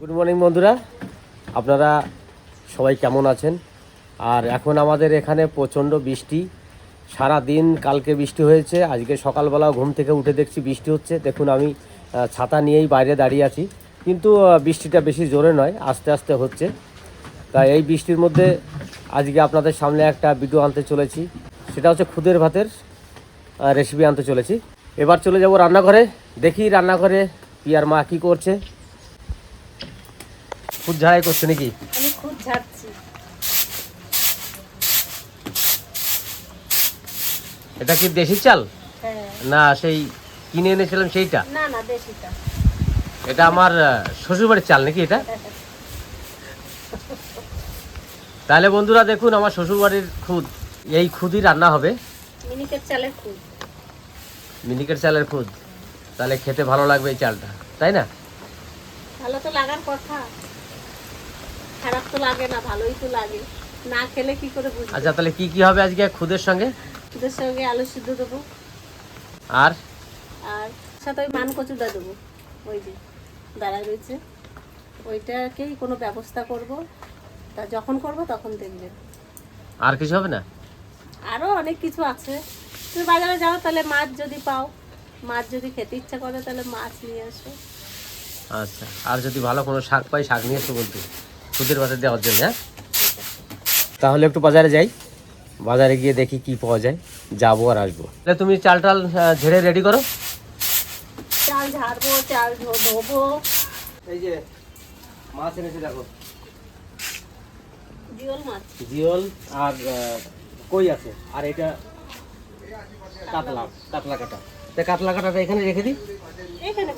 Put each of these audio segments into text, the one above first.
Good morning বন্ধুরা। আপনারা সবাই কেমন আছেন? আর এখন আমাদের এখানে প্রচণ্ড বৃষ্টি। সারা দিন কালকে বৃষ্টি হয়েছে, আজকে সকালবেলা ঘুম থেকে উঠে দেখছি বৃষ্টি হচ্ছে। দেখুন, আমি ছাতা নিয়েই বাইরে দাঁড়িয়ে আছি। কিন্তু বৃষ্টিটা বেশি জোরে নয়, আস্তে আস্তে হচ্ছে। তাই এই বৃষ্টির মধ্যে আজকে আপনাদের সামনে একটা ভিডিও আনতে চলেছি। সেটা হচ্ছে খুদের ভাতের রেসিপি আনতে চলেছি। এবার চলে যাব রান্নাঘরে। দেখি রান্নাঘরে পিয়ার মা কী করছে। খুদ ঝাড়াই করছে নাকি? আমি খুব ঝাড়ছি। এটা কি দেশি চাল? হ্যাঁ। না সেই কিনে এনেছিলাম সেইটা। না না দেশিটা। এটা আমার শ্বশুরবাড়ির চাল নাকি এটা? তাহলে বন্ধুরা দেখুন আমার শ্বশুরবাড়ির খুদ এই খুদই রান্না হবে। মিনিকেট চালের খুব মিনিকেট চালের খুদ। তাহলে খেতে ভালো লাগবে এই চালটা তাই না? ভালো তো লাগার কথা। খারাপ তো লাগে না ভালোই তো লাগে। না খেলে কি করে বুঝব? আচ্ছা তাহলে কি কি হবে আজকে খুদের সঙ্গে? ওদের সঙ্গে আলু সিদ্ধ দেবো। আর? আর সাথে ওই মান কচুটা দেবো। ওই যে দাঁড়ায় রয়েছে। ওইটাকেই কোনো ব্যবস্থা করব। তা যখন করব তখন দেখবেন আর কিছু হবে না? আরও অনেক কিছু আছে। তুমি বাজারে যাও তাহলে মাছ যদি পাও। মাছ যদি খেতে ইচ্ছা করে তাহলে মাছ নিয়ে আসো। আচ্ছা আর যদি ভালো কোনো শাক পাই শাক নিয়ে এসো বলতে। খুদের ভাতে দেওয়ার জন্য। হ্যাঁ তাহলে একটু বাজারে যাই। বাজারে গিয়ে দেখি কি পাওয়া যায়। যাব আর আসব। তাহলে তুমি চাল টাল ঝেড়ে রেডি করো। চাল ঝাড়বো চাল ধোবো। এই যে মাছ এনেছে দেখো। জিওল মাছ। জিওল আর কই আছে? আর এটা কাতলা কাতলা কাটা। তা কাতলা কাটাটা এখানে রেখে দিই। এখানে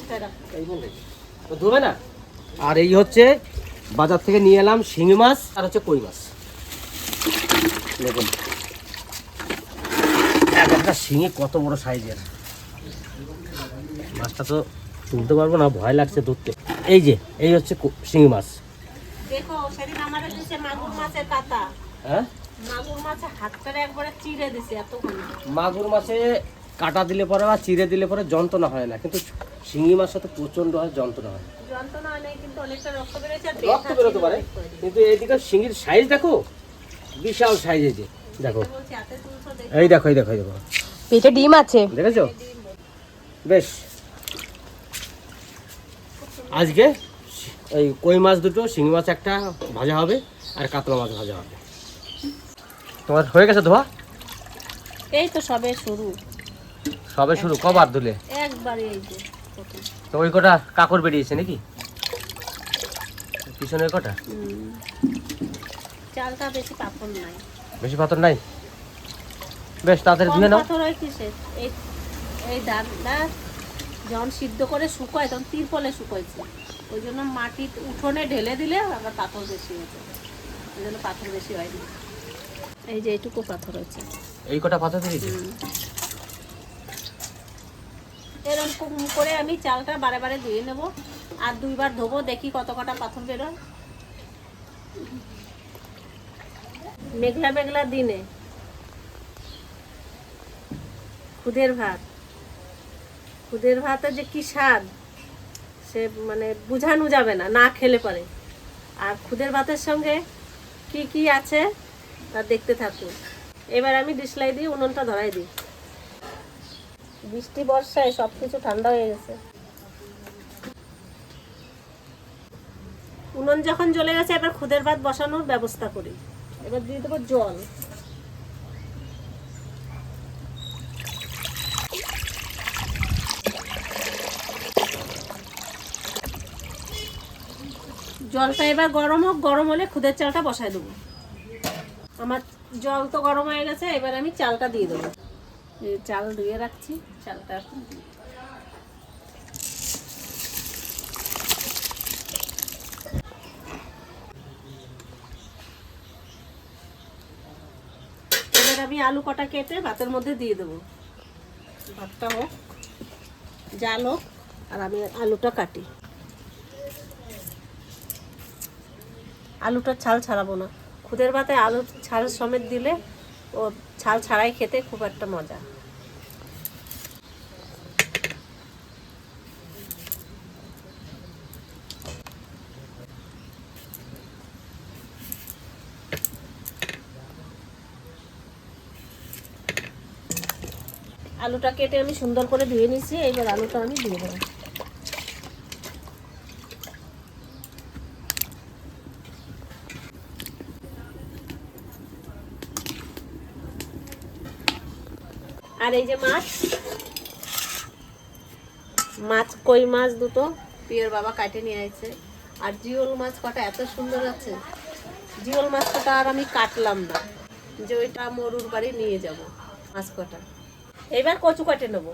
ধুবে না? আর এই হচ্ছে বাজার থেকে নিয়ে এলাম শিঙি মাছ আর হচ্ছে কই মাছ। দেখুন। এক একটা শিঙি কত বড় সাইজের। মাছটা তো তুলতে পারব না ভয় লাগছে ধরতে। এই যে এই হচ্ছে শিঙি মাছ। দেখো সেদিন আমার দিছে মাগুর মাছের হ্যাঁ? মাগুর মাছের হাতটারে একবারে চিড়ে দিছে এতক্ষণ। মাগুর মাছে কাটা দিলে পরে বা চিড়ে দিলে পরে যন্ত্রণা হয় না। কিন্তু শিঙি মাছে সাথে প্রচণ্ড হয় যন্ত্রণা হয়। হয় রক্ত বেরোতে পারে। কিন্তু এদিকে শিঙির সাইজ দেখো বিশাল সাইজ এই যে দেখো। বলছি হাতে তুলছো দেখো এই দেখো এই দেখো এই দেখো। পেটে ডিম আছে। দেখেছ? বেশ। আজকে এই কই মাছ দুটো শিঙি মাছ একটা ভাজা হবে আর কাতলা মাছ ভাজা হবে। তোমার হয়ে গেছে ধোয়া? এই তো সবে শুরু। সবে শুরু কবার ধুলে? একবারে এই যে তো ওই কটা কাকড় বেরিয়েছে নাকি? পিছনের কটা? চালটা বেশি পাথর নাই। বেশি পাথর নাই? বেশ তাড়াতাড়ি কম ধুয়ে নাও। পাথর হয় কিসের? এই এই ডালটা যখন সিদ্ধ করে শুকোয় তখন তিরপলে শুকোয়ছে। ওই জন্য মাটি উঠোনে ঢেলে দিলে আবার পাথর বেশি হয়েছে ওই জন্য পাথর বেশি হয়নি। এই যে এইটুকু পাথর হয়েছে। এই কটা পাথর দিয়েছে এরকম করে আমি চালটা বারে বারে ধুয়ে নেব আর দুইবার ধোবো, দেখি কত কটা পাথর বেরোয়। মেঘলা মেঘলা দিনে। খুদের ভাত। খুদের ভাতের যে কি স্বাদ, সে মানে বোঝানো যাবে না না খেলে পরে। আর খুদের ভাতের সঙ্গে কি কি আছে, তা দেখতে থাকুন। এবার আমি ডিসলাই দিয়ে উনুনটা ধরাই দিই। বৃষ্টি বর্ষায় সব কিছু ঠান্ডা হয়ে গেছে। উনুন যখন জ্বলে গেছে এবার খুদের ভাত বসানোর ব্যবস্থা করি। এবার দিয়ে দেবো জল। জলটা এবার গরম হোক গরম হলে খুদের চালটা বসায় দেবো। আমার জল তো গরম হয়ে গেছে এবার আমি চালটা দিয়ে দেবো। চাল ধুয়ে রাখছি, চালটা এখন। এবার আমি আলু কটা কেটে ভাতের মধ্যে দিয়ে দেবো। ভাতটা হোক, জাল হোক, আর আমি আলুটা কাটি। আলুটা ছাল ছাড়াবো না। খুদের ভাতে আলু ছাল সমেত দিলে ও ছাল ছাড়াই খেতে খুব একটা মজা। আলুটা কেটে আমি সুন্দর করে ধুয়ে নিয়েছি এবার আলুটা আমি ধুয়ে দেবো। আর এই যে মাছ। মাছ কই মাছ দুটো? পিয়ের বাবা কাটে নিয়ে আসছে আর জিওল মাছ কটা এত সুন্দর আছে। জিওল মাছ কটা আর আমি কাটলাম না। যে ওইটা মরুর বাড়ি নিয়ে যাব মাছ কটা। এইবার কচু কাটে নেব।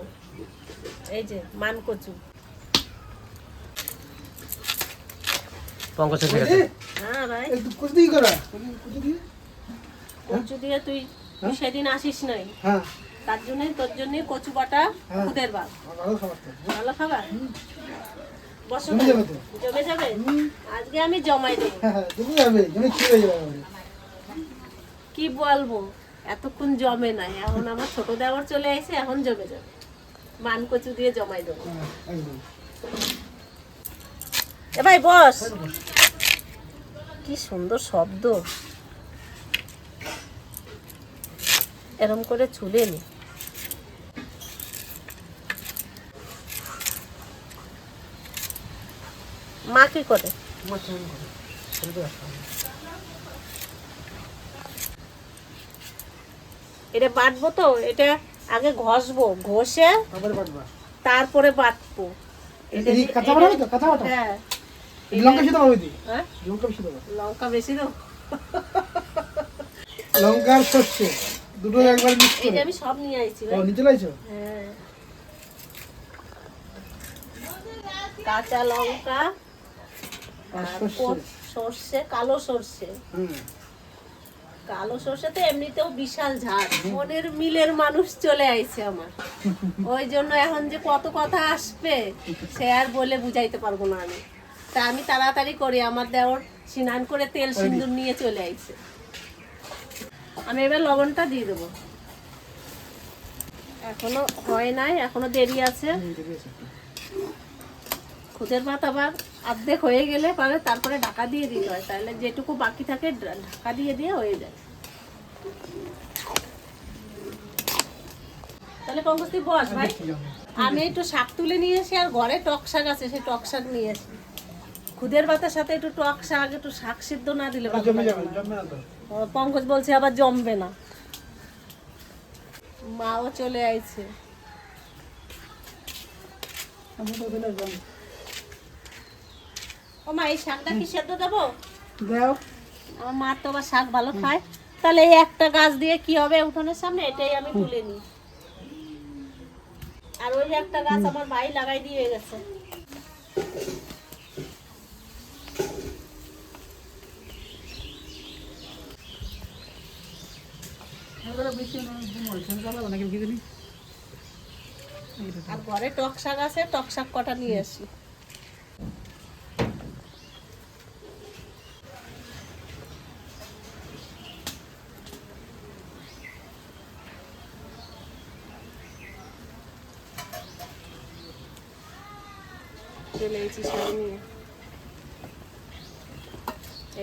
এই যে মান কচু। পঙ্কজ হ্যাঁ ভাই। একটু কুচ দিয়ে করা? কুচ দিয়ে কচু দিয়ে তুই তুই সেদিন আসিস নাই। হ্যাঁ। তার জন্য তোর জন্য কচু বাটা হ্যাঁ। খুদের ভাত। ভালো খাবার জমে যাবে আজকে আমি জমাই হ্যাঁ হ্যাঁ। কি বলব? এতক্ষণ জমে নাই। এখন আমার ছোট দেওয়ার চলে আসে এখন জমে যাবে। মান কচু দিয়ে জমাই দেবো। এ ভাই বস। কি সুন্দর শব্দ। এরম করে ছুলে নি। মা কি করে। এটা বাটবো তো এটা আগে ঘষবো ঘষে তারপরে বাটবো হ্যাঁ লঙ্কা হ্যাঁ? লঙ্কা বেশি দেবো লঙ্কা বেশি দাও লঙ্কা আর সর্ষে। দুটো একবার মিক্স এই যে আমি সব নিয়ে আইছি ও ভাই লাইছো হ্যাঁ। কাঁচা লঙ্কা। সর্ষে। কালো সর্ষে। কালো সর্ষে তো এমনিতেও বিশাল ঝাড়। মনের মিলের মানুষ চলে আইছে আমার। ওই জন্য এখন যে কত কথা আসবে সে আর বলে বুঝাইতে পারব না আমি। তা আমি তাড়াতাড়ি করি আমার দেওর স্নান করে তেল সিন্দুর নিয়ে চলে আইছে। আমি এবার লবণটা দিয়ে দেবো। এখনও হয় নাই এখনও দেরি আছে। খুদের ভাত আবার অর্ধেক হয়ে গেলে পরে তারপরে ঢাকা দিয়ে দিতে হয়। তাহলে যেটুকু বাকি থাকে ঢাকা দিয়ে দিয়ে হয়ে যায়। তাহলে পঙ্কজ বস ভাই। আমি একটু শাক তুলে নিয়ে এসি আর ঘরে টক শাক আছে সেই টক শাক নিয়ে এসি খুদের ভাতের সাথে একটু টক শাক একটু শাক সিদ্ধ না দিলে ও, পঙ্কজ বলছে আবার জমবে না। মাও চলে আইছে। ও মা এই শাকটা কি সেদ্ধ দেবো? দাও। আমার মা তো আবার শাক ভালো খায়। তাহলে এই একটা গাছ দিয়ে কি হবে উঠোনের সামনে? এটাই আমি তুলে নিই। আর ওই একটা গাছ আমার ভাই লাগাই দিয়ে গেছে। আর ঘরে টক শাক আছে টক শাক কটা নিয়ে আসি। এসেছি শাক নিয়ে?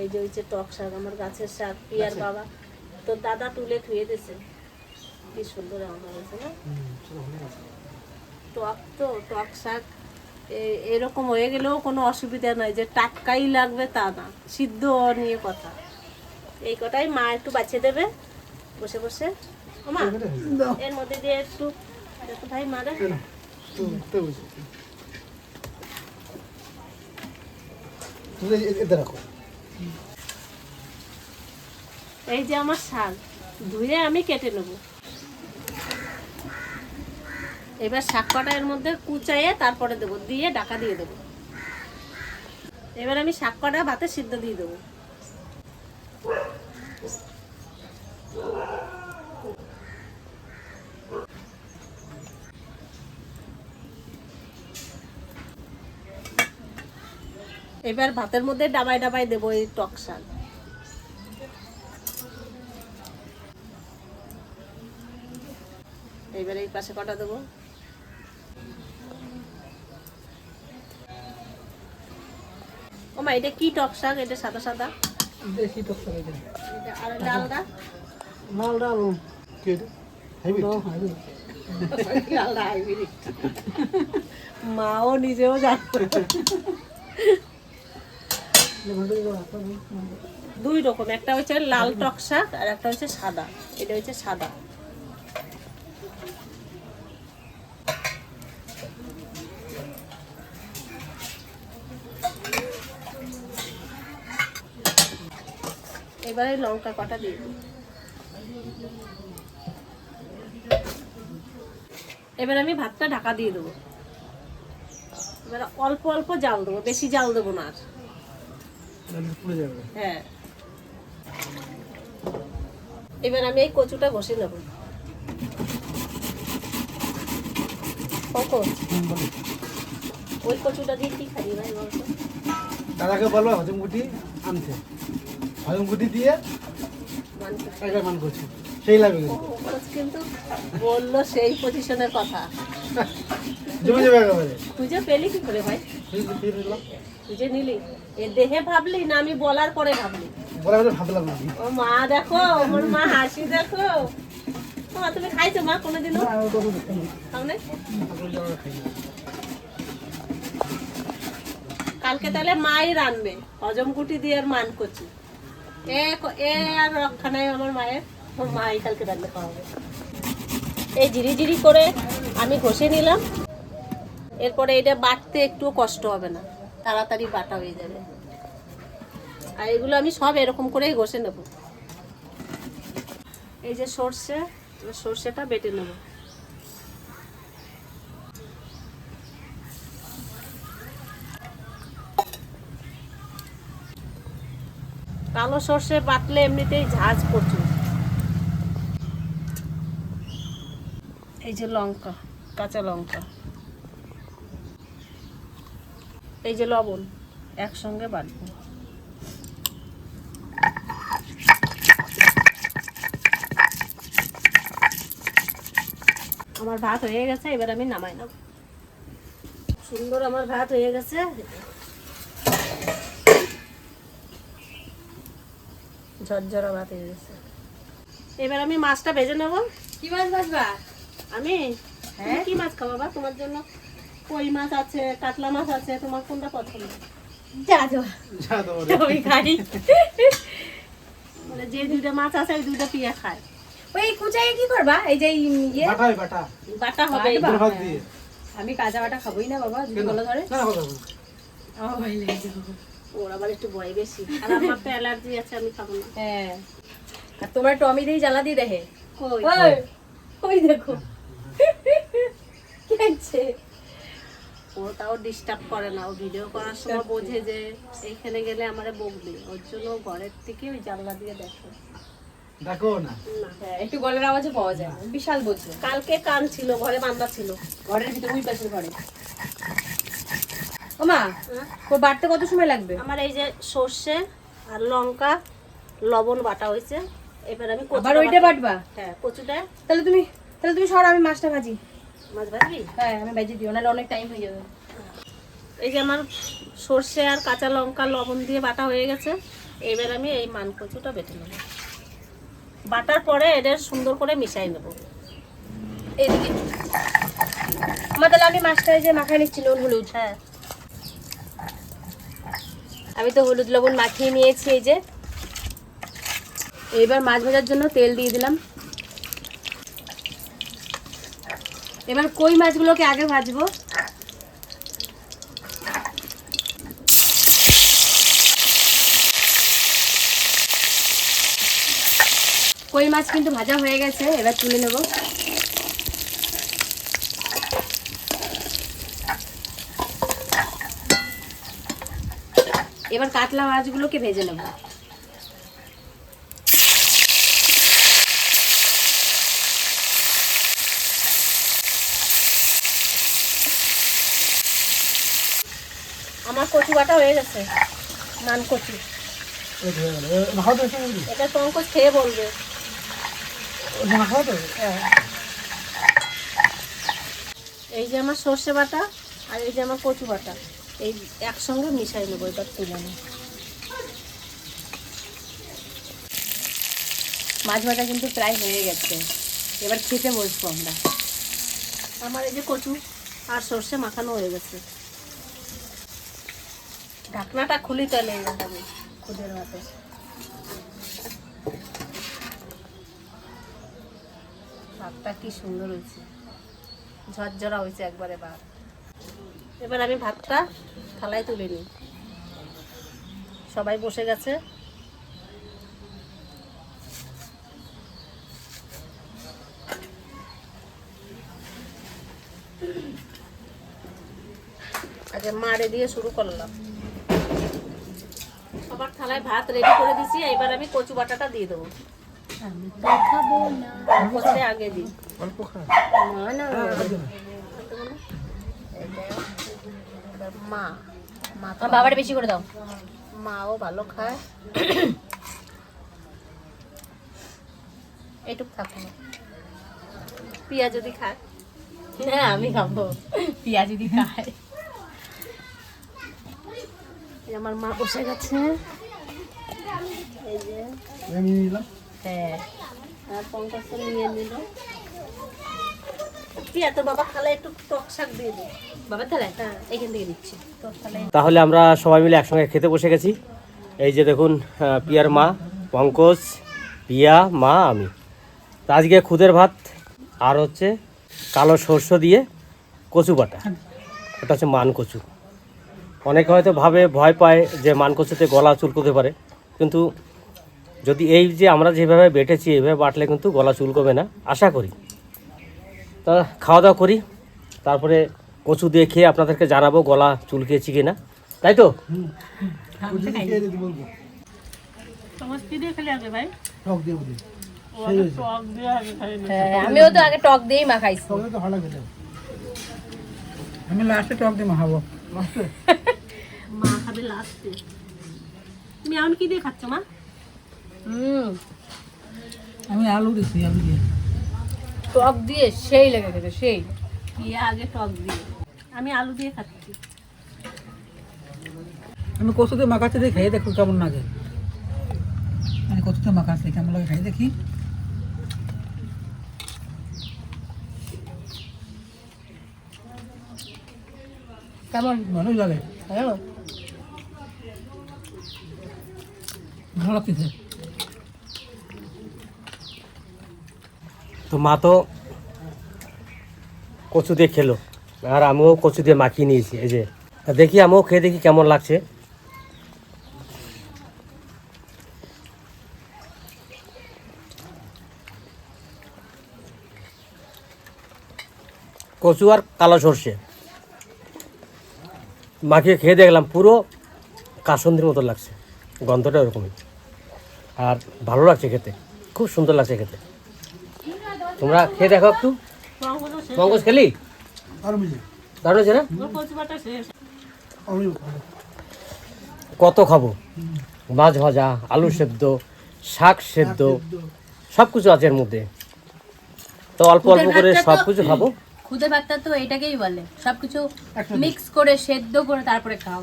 এই যে হচ্ছে টক শাক আমার গাছের শাক পিয়ার বাবা। তোর দাদা তুলে থুয়ে দিছে কি সুন্দর আমার হয়েছে না? টক তো টক শাক এরকম হয়ে গেলেও কোনো অসুবিধা নাই যে টাটকাই লাগবে তা না সিদ্ধ নিয়ে কথা। এই কটাই মা একটু বাছিয়ে দেবে বসে বসে। মা এর মধ্যে দিয়ে একটু ভাই মারে কেন তো তো বুঝি তুমি এই যে আমার শাক ধুয়ে আমি কেটে নেব। এবার শাক কটা এর মধ্যে কুচাইয়ে তারপরে দেবো, দিয়ে ঢাকা দিয়ে দেবো। এবার আমি শাক কটা ভাতে সিদ্ধ দিয়ে দেবো। এবার ভাতের মধ্যে ডাবায় ডাবায় দেবো এই টক শাক। এইবার এই পাশে কটা দেবো? ও মা এটা কি টক শাক? এটা সাদা সাদা? এটা। আর লালটা লাল ডাল কি হাইব্রিড? আলাদা হাইব্রিড। মাও নিজেও জানতো দুই রকম, একটা হচ্ছে লাল টক শাক আর একটা হচ্ছে সাদা। এটা হচ্ছে সাদা। এবারে লঙ্কা কটা দিয়ে এবার আমি ভাতটা ঢাকা দিয়ে দেবো। এবার অল্প অল্প জাল দেবো, বেশি জাল দেবো না আর। হ্যাঁ। এবার আমি এই কচুটা ঘষে নেব। ওই কচুটা দিয়ে কি খাবি ভাই বলতো দাদাকে বলব হজম গুটি আনতে হজম গুটি দিয়ে একবার মান করছি। সেই লাগবে কিন্তু। বলল সেই পজিশনের কথা। জমে যাবে একেবারে। খুঁজে পেলি কি করে ভাই? খুঁজে নিলি। এ দেহে ভাবলি না আমি বলার পরে ভাবলি? বলা বলে ভাবলাম ও মা দেখো আমার মা হাসি দেখো। মা তুমি খাইছো? মা কোনোদিনও। খাও না। কালকে তাহলে মাই রানবে হজম গুটি দিয়ে আর মান করছি এ এ আর রক্ষা নাই আমার মায়ের ওর মাই কালকে রান্না খাওয়াবে এই জিরি জিরি করে আমি ঘষে নিলাম। এরপরে এটা বাটতে একটু কষ্ট হবে না। তাড়াতাড়ি বাটা হয়ে যাবে। আর এগুলো আমি সব এরকম করেই ঘষে নেব। এই যে সর্ষে সর্ষেটা বেটে নেব। কালো সর্ষে বাটলে এমনিতেই ঝাঁজ প্রচুর। এই যে লঙ্কা, কাঁচা লঙ্কা। এই যে লবণ একসঙ্গে বাটবো। আমার ভাত হয়ে গেছে এবার আমি নামাই নেব। সুন্দর আমার ভাত হয়ে গেছে। ঝরঝরা ভাত হয়ে গেছে। এবার আমি মাছটা ভেজে নেব। কি মাছ ভাজবা? আমি? তুমি কি মাছ খাব বা তোমার জন্য? কই মাছ আছে কাতলা মাছ আছে তোমার কোনটা পছন্দ? খাই। মানে যে দুইটা মাছ আছে ওই দুইটা পিয়া খায়। ওই কুচাইয়ে কি করবা? এই যে ইয়ে? বাটা বাটা। বাটা হবে। বাটবা? দিয়ে। আমি কাঁচা বাটা খাবোই না বাবা যদি বলো ধরে। না, না, আমার ভয় লেগেছে ওর আবার একটু ভয় বেশি। আর আমার তো অ্যালার্জি আছে আমি খাব না। হ্যাঁ। আর তোমার টমি দিয়ে জ্বালা দিয়ে দেখে? কই? ওই দেখো? কি হচ্ছে ও তাও ডিস্টার্ব করে না। ও ভিডিও করার সময় বোঝে যে এইখানে গেলে আমারে বকবে। ওর জন্য ঘরের থেকে ওই জানলা দিয়ে দেখে। না। হ্যাঁ একটু গলার আওয়াজও পাওয়া যায় বিশাল বোঝে। কালকে কান ছিল ঘরে বান্ধা ছিল। ঘরের ভিতরে ওই পাশের ঘরে। ও মা ও বাড়তে কত সময় লাগবে? আমার এই যে সর্ষে আর লঙ্কা লবণ বাটা হয়েছে। এবার আমি কচুটা আবার ওইটা বাটবা? হ্যাঁ কচুটা। তাহলে তুমি তাহলে তুমি সর আমি মাছটা ভাজি। মাছ ভাজবি? হ্যাঁ আমি ভেজে দিও নাহলে অনেক টাইম হয়ে যাবে। এই যে আমার সর্ষে আর কাঁচা লঙ্কা লবণ দিয়ে বাটা হয়ে গেছে এবার আমি এই মান কচুটা বেটে নেব। বাটার পরে এদের সুন্দর করে মিশাই নেব। এইদিকে আমার তাহলে আমি মাছটা যে মাখায় নিচ্ছি নুন হলুদ। হ্যাঁ। আমি তো হলুদ লবণ মাখিয়ে নিয়েছি এই যে। এবার মাছ ভাজার জন্য তেল দিয়ে দিলাম। এবার কই মাছগুলোকে আগে ভাজবো? কই মাছ কিন্তু ভাজা হয়ে গেছে, এবার তুলে নেব। এবার কাতলা মাছগুলোকে ভেজে নেব। আমার কচু বাটা হয়ে গেছে। মান কচু। হয়ে? এটা পঙ্কজ খেয়ে বলবে? তো? এই যে আমার সর্ষে বাটা আর এই যে আমার কচু বাটা, এই একসঙ্গে মিশাই নেব এবার তুলে নেব মাছ ভাজা কিন্তু প্রায় হয়ে গেছে। এবার খেতে বসবো আমরা। আমার এই যে কচু আর সর্ষে মাখানো হয়ে গেছে। ঢাকনাটা খুলি তাহলে আমি খুদের ভাতে ভাতটা কি সুন্দর হয়েছে। ঝরঝরা হয়েছে একবারে ভাত। এবার আমি ভাতটা থালায় তুলে নিই। সবাই বসে গেছে। আগে মারে দিয়ে শুরু করলাম। সবার থালায় ভাত রেডি করে দিছি এবার আমি কচু বাটাটা দিয়ে দেবো। আগে দিই। না না। মা মা আমার বেশি করে দাও। মাও ভালো খায়। এইটুক থাকো পিয়া যদি খায়। হ্যাঁ আমি খাব। পিঁয়াজ যদি খায়। আমার মা বসে গেছে। এই যে। আমি নিলাম। হ্যাঁ। আর পঙ্কজ নিয়ে নিল। পিয়া তোর বাবা খালে একটু টক শাক দিয়ে দে। বাবা তাহলে হ্যাঁ এইখান থেকে দিচ্ছি। তোর খালে তাহলে আমরা সবাই মিলে একসঙ্গে খেতে বসে গেছি। এই যে দেখুন পিয়ার মা পঙ্কজ পিয়া মা আমি। আজকে খুদের ভাত আর হচ্ছে কালো সর্ষ দিয়ে কচু বাটা। ওটা হচ্ছে মান কচু। অনেকে হয়তো ভাবে ভয় পায় যে মান কচুতে গলা চুলকোতে পারে। কিন্তু যদি এই যে আমরা যেভাবে বেটেছি এইভাবে বাটলে কিন্তু গলা চুলকবে না। আশা করি। তা খাওয়া দাওয়া করি। তারপরে কচু দিয়ে খেয়ে আপনাদেরকে জানাব গলা চুলকেছি তাই তো? কি দিয়ে খেলে আগে ভাই। টক দিয়ে বলি। সেই হয়েছে টক দিয়ে আগে খাই হ্যাঁ আমিও তো আগে টক দিয়েই মাখাইছি। তো আমি লাস্টে টক দিয়ে মাখাবো। খাবে লাস্টে। তুমি এখন কি দিয়ে খাচ্ছ মা? হুম। আমি আলু দিচ্ছি আলু দিয়ে। টক দিয়ে সেই লেগে গেছে সেই। পিয়া আগে টক দিয়ে। আমি আলু দিয়ে খাচ্ছি। আমি কচুতে মাখাতে দিয়ে খেয়ে দেখো কেমন লাগে। আমি কচুতে মাখাচ্ছি কেমন লাগে খাই দেখি। কেমন? ভালোই লাগে। ভালো? তো মা তো কচু দিয়ে খেলো, আর আমিও কচু দিয়ে মাখিয়ে নিয়েছি, এই যে। দেখি আমিও খেয়ে দেখি কেমন লাগছে। কচু আর কালো সর্ষে। মাখিয়ে খেয়ে দেখলাম, পুরো কাসন্দির মতো লাগছে, গন্ধটা ওরকমই। আর ভালো লাগছে খেতে। খুব সুন্দর লাগছে খেতে। তোমরা খেয়ে দেখো একটু। পঙ্কজ খেলি? দারুণ হয়েছে না? কত খাব? মাছ ভাজা আলু সেদ্ধ শাক সেদ্ধ সব কিছু আছে এর মধ্যে। তো অল্প অল্প করে সব কিছু খাব। খুদে ভাতটা তো এটাকেই বলে। সবকিছু মিক্স করে সেদ্ধ করে তারপরে খাও।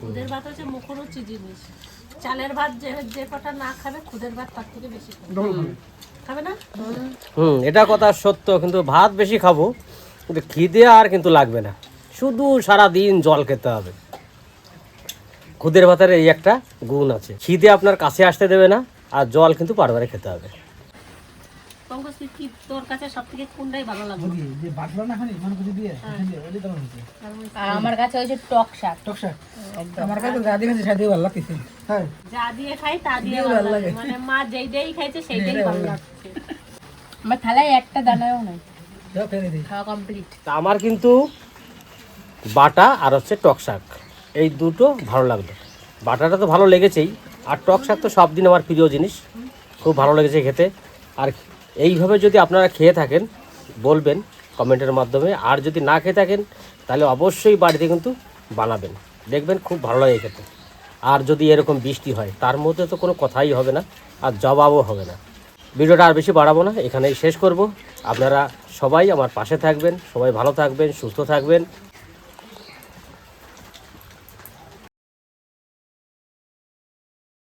খুদের ভাত হচ্ছে মুখরুচি জিনিস। চালের ভাত যে যে কটা না খাবে খুদের ভাত তার থেকে বেশি খাবে। না? হুম এটা কথা সত্য কিন্তু ভাত বেশি খাব কিন্তু খিদে আর কিন্তু লাগবে না। শুধু সারা দিন জল খেতে হবে। খুদের ভাতের এই একটা গুণ আছে। খিদে আপনার কাছে আসতে দেবে না আর জল কিন্তু বারবারে খেতে হবে। পঙ্কজ তুই কি তোর কাছে সব থেকে কোনটাই ভালো লাগল? যে বাটলো না খানি মানে দিয়ে ওই দাম হচ্ছে আর আমার কাছে হয়েছে টক শাক। টক শাক? আমার কাছে দিয়ে ভালো লাগতেছে। হ্যাঁ। যা দিয়ে খাই তা দিয়ে ভালো লাগে। মানে মা যেইটাই খাইছে সেইটাই ভালো লাগছে। আমার থালায় একটা দানাও নাই। যাও ফেলে দিই। খাওয়া কমপ্লিট আমার কিন্তু বাটা আর হচ্ছে টক শাক এই দুটো ভালো লাগল। বাটাটা তো ভালো লেগেছেই আর টক শাক তো সব দিন আমার প্রিয় জিনিস খুব ভালো লেগেছে খেতে। আর এইভাবে যদি আপনারা খেয়ে থাকেন, বলবেন কমেন্টের মাধ্যমে। আর যদি না খেয়ে থাকেন, তাহলে অবশ্যই বাড়িতে কিন্তু বানাবেন। দেখবেন খুব ভালো লাগে খেতে। আর যদি এরকম বৃষ্টি হয়, তার মধ্যে তো কোনো কথাই হবে না, আর জবাবও হবে না। ভিডিওটা আর বেশি বাড়াবো না, এখানেই শেষ করব। আপনারা সবাই আমার পাশে থাকবেন, সবাই ভালো থাকবেন, সুস্থ থাকবেন।